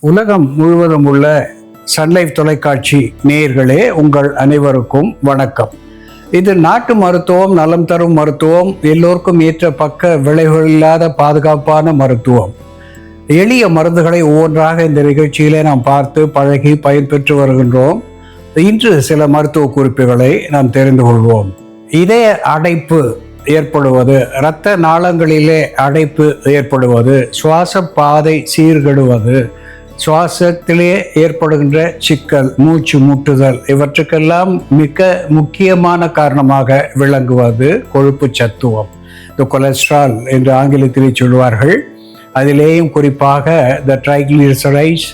உலகம் முழுவதும் உள்ள சன்லைஃப் தொலைக்காட்சி நேயர்களே உங்கள் அனைவருக்கும் வணக்கம். இது நாட்டு மருத்துவம் நலம் தரும் மருத்துவம் எல்லோருக்கும் ஏற்ற பக்க விளைவுகள் இல்லாத பாதுகாப்பான மருத்துவம். எளிய மருந்துகளை ஒவ்வொன்றாக இந்த நிகழ்ச்சியிலே நாம் பார்த்து பழகி பயன்பெற்று வருகின்றோம். இன்று சில மருத்துவ குறிப்புகளை நாம் தெரிந்து கொள்வோம். இதய அடைப்பு ஏற்படுவது இரத்த நாளங்களிலே அடைப்பு ஏற்படுவது சுவாச பாதை சீர்கெடுவது சுவாசத்திலே ஏற்படுகின்ற சிக்கல் மூச்சு முட்டுதல் இவற்றுக்கெல்லாம் மிக முக்கியமான காரணமாக விளங்குவது கொழுப்பு சத்துவம். இந்த கொலஸ்ட்ரால் என்று ஆங்கிலத்திலே சொல்வார்கள் அதிலேயும் குறிப்பாக த ட்ரைக்ளிசரைஸ்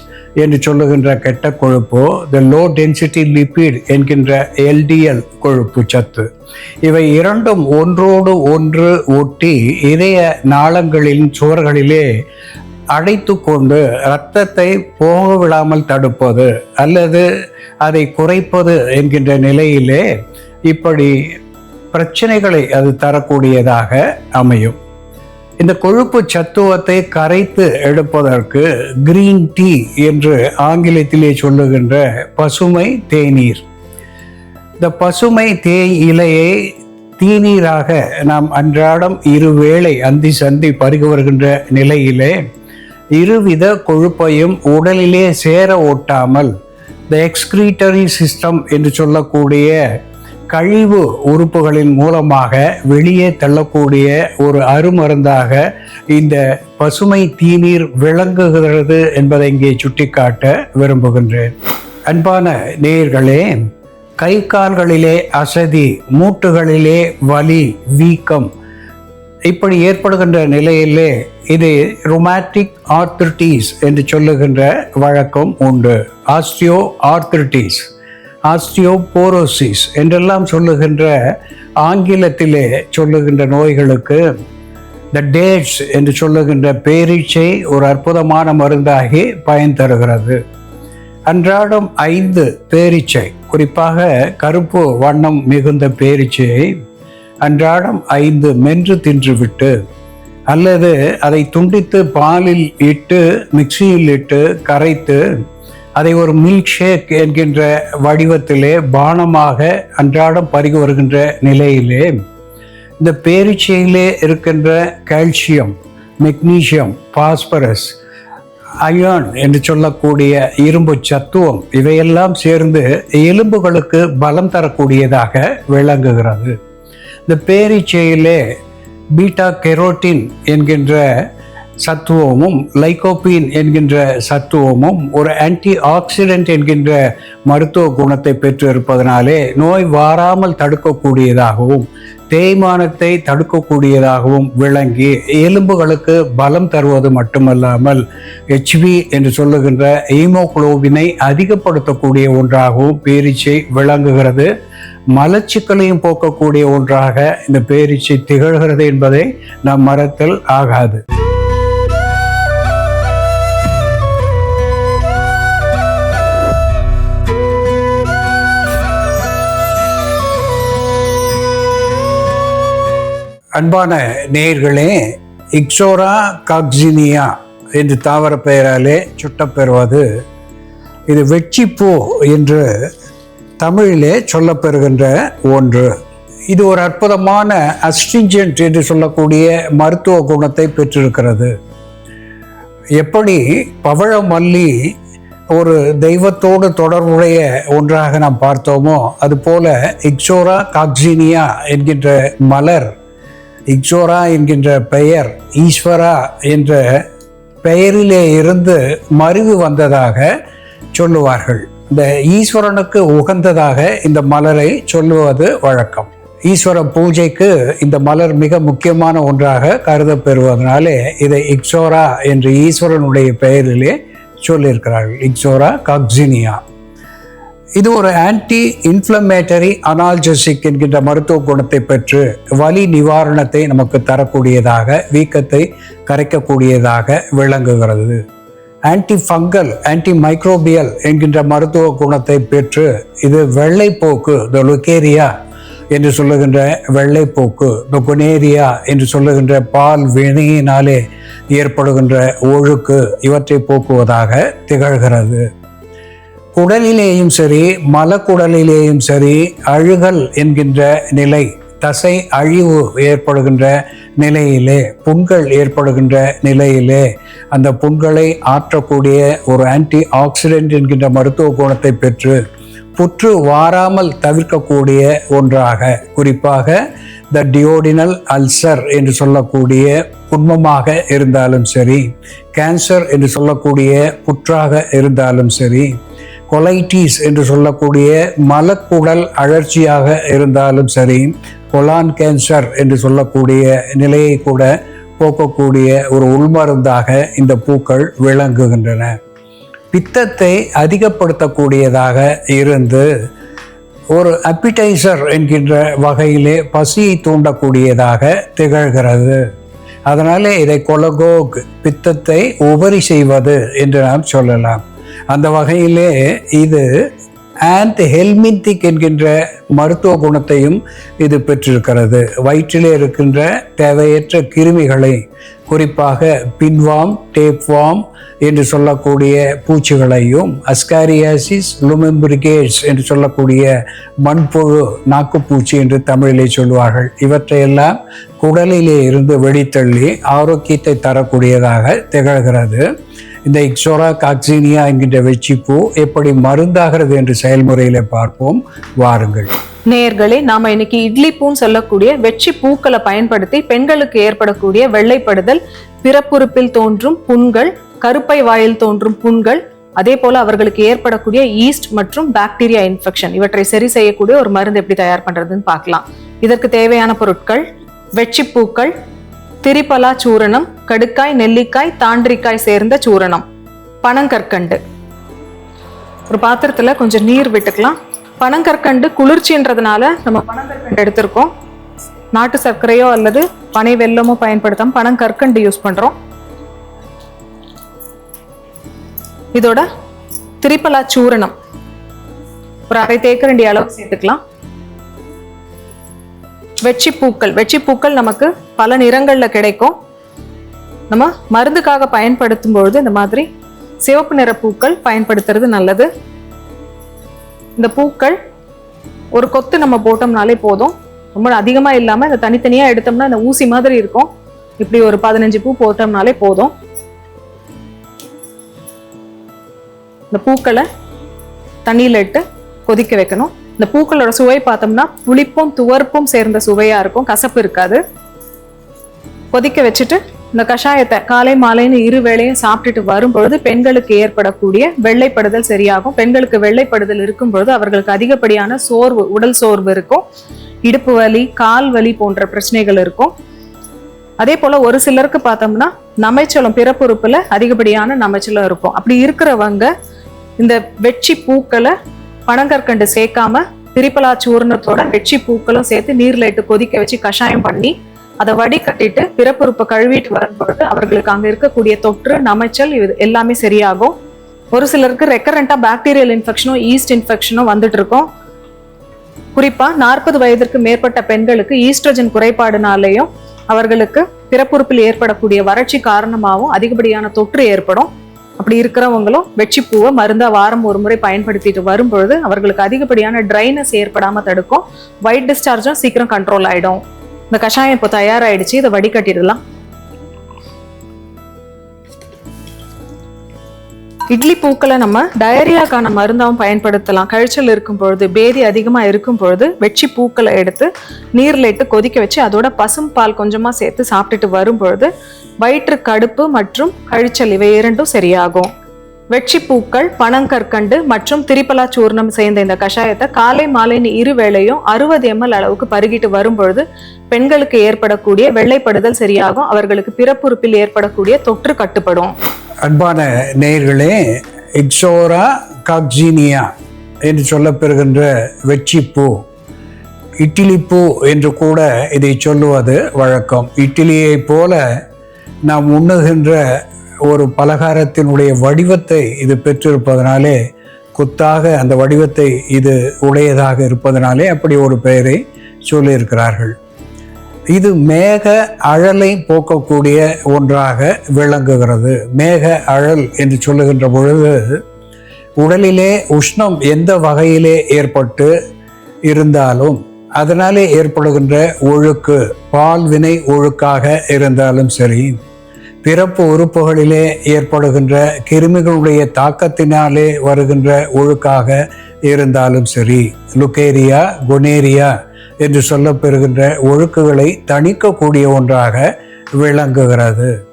என்று சொல்லுகின்ற கெட்ட கொழுப்பு த லோ டென்சிட்டி லிபிட் என்கின்ற எல்டிஎல் கொழுப்பு சத்து. இவை இரண்டும் ஒன்றோடு ஒன்று ஒட்டி இதய நாளங்களின் சுவர்களிலே அடைத்து கொண்டு இரத்தத்தை போக விடாமல் தடுப்பது அல்லது அதை குறைப்பது என்கின்ற நிலையிலே இப்படி பிரச்சனைகளை அது தரக்கூடியதாக அமையும். இந்த கொழுப்பு சத்துவத்தை கரைத்து எடுப்பதற்கு கிரீன் டீ என்று ஆங்கிலத்திலே சொல்லுகின்ற பசுமை தேநீர். இந்த பசுமை தே இலையை தீநீராக நாம் அன்றாடம் இருவேளை அந்தி சந்தி பருகி வருகின்ற நிலையிலே இருவித கொழுப்பையும் உடலிலே சேர ஓட்டாமல் த எக்ஸ்கிரீட்டரி சிஸ்டம் என்று சொல்லக்கூடிய கழிவு உறுப்புகளின் மூலமாக வெளியே தள்ளக்கூடிய ஒரு அருமருந்தாக இந்த பசுமை தீநீர் விளங்குகிறது என்பதை இங்கே சுட்டிக்காட்ட விரும்புகின்றேன். அன்பான நேயர்களே கை கால்களிலே அசதி மூட்டுகளிலே வலி வீக்கம் இப்படி ஏற்படுகின்ற நிலையிலே இது ரொமாட்டிக் ஆர்த்திரிட்டிஸ் என்று சொல்லுகின்ற வழக்கம் உண்டு. ஆஸ்டியோ ஆர்த்திரிட்டிஸ் ஆஸ்டியோபோரோசிஸ் என்றெல்லாம் சொல்லுகின்ற ஆங்கிலத்திலே சொல்லுகின்ற நோய்களுக்கு த டேட்ஸ் என்று சொல்லுகின்ற பேரீச்சை ஒரு அற்புதமான மருந்தாகி பயன் தருகிறது. அன்றாடம் ஐந்து பேரீச்சை குறிப்பாக கருப்பு வண்ணம் மிகுந்த பேரீச்சையை அன்றாடம் ஐந்து மென்று தின்றுவிட்டு அல்லது அதை துண்டித்து பாலில் இட்டு மிக்சியில் இட்டு கரைத்து அதை ஒரு மில்க் ஷேக் என்கின்ற வடிவத்திலே பானமாக அன்றாடம் பருகி வருகின்ற நிலையிலே இந்த பேரிச்சையிலே இருக்கின்ற கால்சியம் மெக்னீசியம் பாஸ்பரஸ் அயன் என்று சொல்லக்கூடிய இரும்பு சத்துவம் இவையெல்லாம் சேர்ந்து எலும்புகளுக்கு பலம் தரக்கூடியதாக விளங்குகிறது. இந்த பேரிச்சையிலே பீட்டா கெரோட்டின் என்கின்ற சத்துவமும் லைகோபீன் என்கின்ற சத்துவமும் ஒரு ஆன்டி ஆக்சிடென்ட் என்கின்ற மருத்துவ குணத்தை பெற்று இருப்பதனாலே நோய் வாராமல் தடுக்கக்கூடியதாகவும் தேய்மானத்தை தடுக்கக்கூடியதாகவும் விளங்கி எலும்புகளுக்கு பலம் தருவது மட்டுமல்லாமல் ஹெச்பி என்று சொல்லுகின்ற ஹீமோகுளோபினை அதிகப்படுத்தக்கூடிய ஒன்றாகவும் பேரிச்சை விளங்குகிறது. மலச்சிக்கலையும் போக்கக்கூடிய ஒன்றாக இந்த பேரீச்சை திகழ்கிறது என்பதை நாம் மறத்தல் ஆகாது. அன்பான நேயர்களே இக்ஸோரா காக்சினியா என்று தாவர பெயராலே சுட்டப்பெறுவது இது வெற்றிப்பூ என்று தமிழிலே சொல்லப்பெறுகின்ற ஒன்று. இது ஒரு அற்புதமான அஸ்டிஞ்சன்ட் என்று சொல்லக்கூடிய மருத்துவ குணத்தை பெற்றிருக்கிறது. எப்படி பவழமல்லி ஒரு தெய்வத்தோடு தொடர்புடைய ஒன்றாக நாம் பார்த்தோமோ அதுபோல இக்ஸோரா காக்ஸினியா என்கின்ற மலர் இக்ஸோரா என்கின்ற பெயர் ஈஸ்வரா என்ற பெயரிலே இருந்து மருவி வந்ததாக சொல்லுவார்கள். இந்த ஈஸ்வரனுக்கு உகந்ததாக இந்த மலரை சொல்லுவது வழக்கம். ஈஸ்வர பூஜைக்கு இந்த மலர் மிக முக்கியமான ஒன்றாக கருதப்பெறுவதனாலே இதை இக்ஸோரா என்று ஈஸ்வரனுடைய பெயரிலே சொல்லியிருக்கிறார்கள். Ixora coccinea. இது ஒரு ஆன்டி இன்ஃப்ளமேட்டரி அனால்ஜசிக் என்கின்ற மருத்துவ குணத்தை பெற்று வலி நிவாரணத்தை நமக்கு தரக்கூடியதாக வீக்கத்தை கரைக்கக்கூடியதாக விளங்குகிறது. ஆன்டி ஃபங்கல் ஆன்டி மைக்ரோபியல் என்கின்ற மருத்துவ குணத்தை பெற்று இது வெள்ளைப்போக்கு த லுக்கேரியா என்று சொல்லுகின்ற வெள்ளைப்போக்கு கொனேரியா என்று சொல்லுகின்ற பால் வினையினாலே ஏற்படுகின்ற ஒழுக்கு இவற்றை போக்குவதாக திகழ்கிறது. குடலிலேயும் சரி மலக்குடலிலேயும் சரி அழுகல் என்கின்ற நிலை தசை அழிவு ஏற்படுகின்ற நிலையிலே புண்கள் ஏற்படுகின்ற நிலையிலே அந்த புண்களை ஆற்றக்கூடிய ஒரு ஆன்டி ஆக்சிடென்ட் என்கின்ற மருத்துவ குணத்தை பெற்று புற்று வாராமல் தவிர்க்கக்கூடிய ஒன்றாக குறிப்பாக த டியோடினல் அல்சர் என்று சொல்லக்கூடிய குன்மமாக இருந்தாலும் சரி கேன்சர் என்று சொல்லக்கூடிய புற்றாக இருந்தாலும் சரி கொலைட்டிஸ் என்று சொல்லக்கூடிய மலக்குடல் அழற்சியாக இருந்தாலும் சரி கொலான் கேன்சர் என்று சொல்லக்கூடிய நிலையை கூட போக்கக்கூடிய ஒரு உள்மருந்தாக இந்த பூக்கள் விளங்குகின்றன. பித்தத்தை அதிகப்படுத்தக்கூடியதாக இருந்து ஒரு அப்பிடைசர் என்கின்ற வகையிலே பசியை தூண்டக்கூடியதாக திகழ்கிறது. அதனாலே இதை கொலகோக் பித்தத்தை உபரி செய்வது என்று நாம் சொல்லலாம். அந்த வகையிலே இது ஆன்ட் ஹெல்மிந்திக் என்கின்ற மருத்துவ குணத்தையும் இது பெற்றிருக்கிறது. வயிற்றிலே இருக்கின்ற தேவையற்ற கிருமிகளை குறிப்பாக பின்வாம் டேப்வாம் என்று சொல்லக்கூடிய பூச்சிகளையும் அஸ்காரியாசிஸ் லுமெம்பிரிகேட்ஸ் என்று சொல்லக்கூடிய மண்புழு நாக்குப்பூச்சி என்று தமிழிலே சொல்வார்கள் இவற்றையெல்லாம் குடலிலே இருந்து வெளித்தள்ளி ஆரோக்கியத்தை தரக்கூடியதாக திகழ்கிறது. இந்த இக்ஸோரா காக்சீனியா என்கின்ற வெச்சிப்பூ எப்படி மருந்தாகிறது என்று செயல்முறையில் பார்ப்போம். வாருங்கள். நேர்களே நாம இன்னைக்கு இட்லி பூன்னு சொல்லக்கூடிய வெற்றி பூக்களை பயன்படுத்தி பெண்களுக்கு ஏற்படக்கூடிய வெள்ளைப்படுதல் பிறப்புறுப்பில் தோன்றும் புண்கள் கருப்பை வாயில் தோன்றும் புண்கள் அதே போல அவர்களுக்கு ஏற்படக்கூடிய ஈஸ்ட் மற்றும் பாக்டீரியா இன்ஃபெக்ஷன். இவற்றை சரி செய்யக்கூடிய ஒரு மருந்து எப்படி தயார் பண்றதுன்னு பார்க்கலாம். இதற்கு தேவையான பொருட்கள் வெற்றிப்பூக்கள் திரிபலா சூரணம் கடுக்காய் நெல்லிக்காய் தாண்டிக்காய் சேர்ந்த சூரணம். பனங்கற்கண்டு. ஒரு பாத்திரத்தில் கொஞ்சம் நீர் விட்டுக்கலாம். பனங்கற்கண்டு குளிர்ச்சின்றதுனால நம்ம பனங்கற்கண்டு எடுத்திருக்கோம். நாட்டு சர்க்கரையோ அல்லது பனை வெல்லமோ பயன்படுத்தாம பனங்கற்கண்டு யூஸ் பண்றோம். இதோட திரிபலா சூரணம் ஒரு அரை தேக்கரண்டி அளவு சேர்த்துக்கலாம். வெற்றிப்பூக்கள் வெற்றிப்பூக்கள் நமக்கு பல நிறங்களில் கிடைக்கும். நம்ம மருந்துக்காக பயன்படுத்தும் பொழுது இந்த மாதிரி சிவப்பு நிற பூக்கள் பயன்படுத்துறது நல்லது. இந்த பூக்கள் ஒரு கொத்து நம்ம போட்டோம்னாலே போதும். ரொம்ப அதிகமாக இல்லாமல் இந்த தனித்தனியாக எடுத்தோம்னா இந்த ஊசி மாதிரி இருக்கும். இப்படி ஒரு பதினஞ்சு பூ போட்டோம்னாலே போதும். இந்த பூக்களை தண்ணியில் இட்டு கொதிக்க வைக்கணும். இந்த பூக்களோட சுவை பார்த்தோம்னா புளிப்பும் துவர்ப்பும் சேர்ந்த சுவையா இருக்கும். கசப்பு இருக்காது. கொதிக்க வச்சுட்டு இந்த கஷாயத்தை காலை மாலைன்னு இரு வேளையும் சாப்பிட்டுட்டு வரும்பொழுது பெண்களுக்கு ஏற்படக்கூடிய வெள்ளைப்படுதல் சரியாகும். பெண்களுக்கு வெள்ளைப்படுதல் இருக்கும் பொழுது அவர்களுக்கு அதிகப்படியான சோர்வு உடல் சோர்வு இருக்கும். இடுப்பு வலி கால் வலி போன்ற பிரச்சனைகள் இருக்கும். அதே போல ஒரு சிலருக்கு பார்த்தோம்னா நமைச்சலம் பிறப்புறுப்புல அதிகப்படியான நமைச்சலம் இருக்கும். அப்படி இருக்கிறவங்க இந்த வெற்றி பூக்களை பனங்கற்கண்டு சேர்க்காம திரிபலா சூர்ணத்தோட வெச்சி பூக்களும் சேர்த்து நீர்ல இட்டு கொதிக்க வச்சு கஷாயம் பண்ணி அதை வடிகட்டிட்டு பிறப்புறுப்பை கழுவிட்டு வரும்பொழுது அவர்களுக்கு அங்க இருக்கக்கூடிய தொற்று நமைச்சல் இது எல்லாமே சரியாகும். ஒரு சிலருக்கு ரெக்கரண்டா பாக்டீரியல் இன்ஃபெக்ஷனும் ஈஸ்ட் இன்ஃபெக்ஷனும் வந்துட்டு இருக்கும். குறிப்பா நாற்பது வயதிற்கு மேற்பட்ட பெண்களுக்கு ஈஸ்ட்ரஜன் குறைபாடுனாலேயும் அவர்களுக்கு பிறப்புறுப்பில் ஏற்படக்கூடிய வறட்சி காரணமாகவும் அதிகப்படியான தொற்று ஏற்படும். அப்படி இருக்கிறவங்களும் வெற்றிப்பூவை மருந்தா வாரம் ஒரு முறை பயன்படுத்திட்டு வரும்பொழுது அவர்களுக்கு அதிகப்படியான ட்ரைனஸ் ஏற்படாம தடுக்கும். ஒயிட் டிஸ்சார்ஜும் சீக்கிரம் கண்ட்ரோல் ஆயிடும். இந்த கஷாயம் இப்போ தயாராயிடுச்சு. இதை வடிகட்டிடலாம். இட்லி பூக்களை நம்ம டயரியாக்கான மருந்தாகவும் பயன்படுத்தலாம். கழிச்சல் இருக்கும் பொழுது பேதி அதிகமாக இருக்கும் பொழுது வெச்சி பூக்களை எடுத்து நீரில் இட்டு கொதிக்க வச்சு அதோட பசும் பால் கொஞ்சமாக சேர்த்து சாப்பிட்டுட்டு வரும் பொழுது வயிற்று கடுப்பு மற்றும் கழிச்சல் இவை இரண்டும் சரியாகும். வெட்சி பூக்கள் பனங்கற்கண்டு மற்றும் திரிபலா சூர்ணம் சேர்ந்த இந்த கஷாயத்தை காலை மாலைன்னு இரு வேளையும் அறுபது எம்எல் அளவுக்கு பருகிட்டு வரும்பொழுது பெண்களுக்கு ஏற்படக்கூடிய வெள்ளைப்படுதல் சரியாகும். அவர்களுக்கு பிறப்புறுப்பில் ஏற்படக்கூடிய தொற்று கட்டுப்படும். அன்பான நேயர்களே இட்ஸோரா காக்ஜீனியா என்று சொல்லப்பெறுகின்ற வெற்றிப்பூ பூ என்று கூட இதை சொல்லுவது வழக்கம். இட்லியைப் போல நாம் உண்ணுகின்ற ஒரு பலகாரத்தினுடைய வடிவத்தை இது பெற்றிருப்பதனாலே குத்தாக அந்த வடிவத்தை இது உடையதாக இருப்பதனாலே அப்படி ஒரு பெயரை சொல்லியிருக்கிறார்கள். இது மேக அழலை போக்கக்கூடிய ஒன்றாக விளங்குகிறது. மேக அழல் என்று சொல்லுகின்ற பொழுது உடலிலே உஷ்ணம் எந்த வகையிலே ஏற்பட்டு இருந்தாலும் அதனாலே ஏற்படுகின்ற ஒழுக்கு பால்வினை ஒழுக்காக இருந்தாலும் சரி பிறப்பு உறுப்புகளிலே ஏற்படுகின்ற கிருமிகளுடைய தாக்கத்தினாலே வருகின்ற ஒழுக்காக இருந்தாலும் சரி லுக்கேரியா குனேரியா என்று சொல்லப்பெறுகின்ற ஒழுக்குகளை தணிக்கக்கூடிய ஒன்றாக விளங்குகிறது.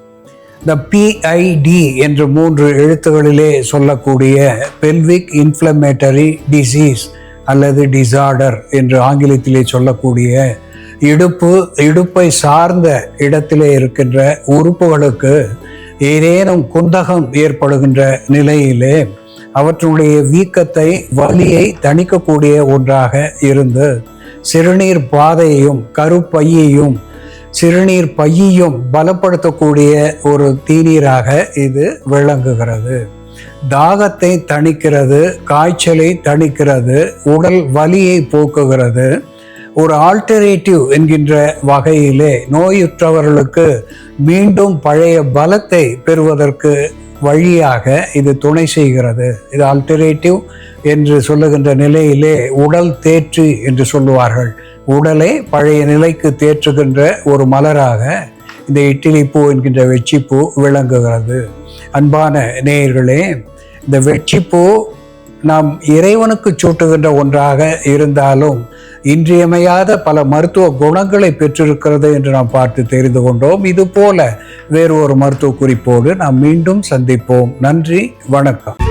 இந்த பிஐடி என்ற மூன்று எழுத்துகளிலே சொல்லக்கூடிய பெல்விக் இன்ஃப்ளமேட்டரி டிசீஸ் அல்லது டிசார்டர் என்று ஆங்கிலத்திலே சொல்லக்கூடிய இடுப்பு இடுப்பை சார்ந்த இடத்திலே இருக்கின்ற உறுப்புகளுக்கு ஏதேனும் குந்தகம் ஏற்படுகின்ற நிலையிலே அவற்றுடைய வீக்கத்தை வலியை தணிக்கக்கூடிய ஒன்றாக இருந்து சிறுநீர் பாதையையும் கருப்பையையும் சிறுநீர் பையையும் பலப்படுத்தக்கூடிய ஒரு தீநீராக இது விளங்குகிறது. தாகத்தை தணிக்கிறது காய்ச்சலை தணிக்கிறது உடல் வலியை போக்குகிறது. ஒரு ஆல்டரேட்டிவ் என்கின்ற வகையிலே நோயுற்றவர்களுக்கு மீண்டும் பழைய பலத்தை பெறுவதற்கு வழியாக இது துணை செய்கிறது. இது ஆல்டரேட்டிவ் என்று சொல்லுகின்ற நிலையிலே உடல் தேற்று என்று சொல்லுவார்கள். உடலை பழைய நிலைக்கு தேற்றுகின்ற ஒரு மலராக இந்த இட்டிலிப்பூ பூ என்கின்ற வெச்சிப்பூ விளங்குகிறது. அன்பான நேயர்களே இந்த வெற்றிப்பூ நாம் இறைவனுக்கு சூட்டுகின்ற ஒன்றாக இருந்தாலும் இன்றியமையாத பல மருத்துவ குணங்களை பெற்றிருக்கிறது என்று நாம் பார்த்து தெரிந்து கொண்டோம். இது போல வேறு ஒரு மருத்துவ குறிப்போடு நாம் மீண்டும் சந்திப்போம். நன்றி வணக்கம்.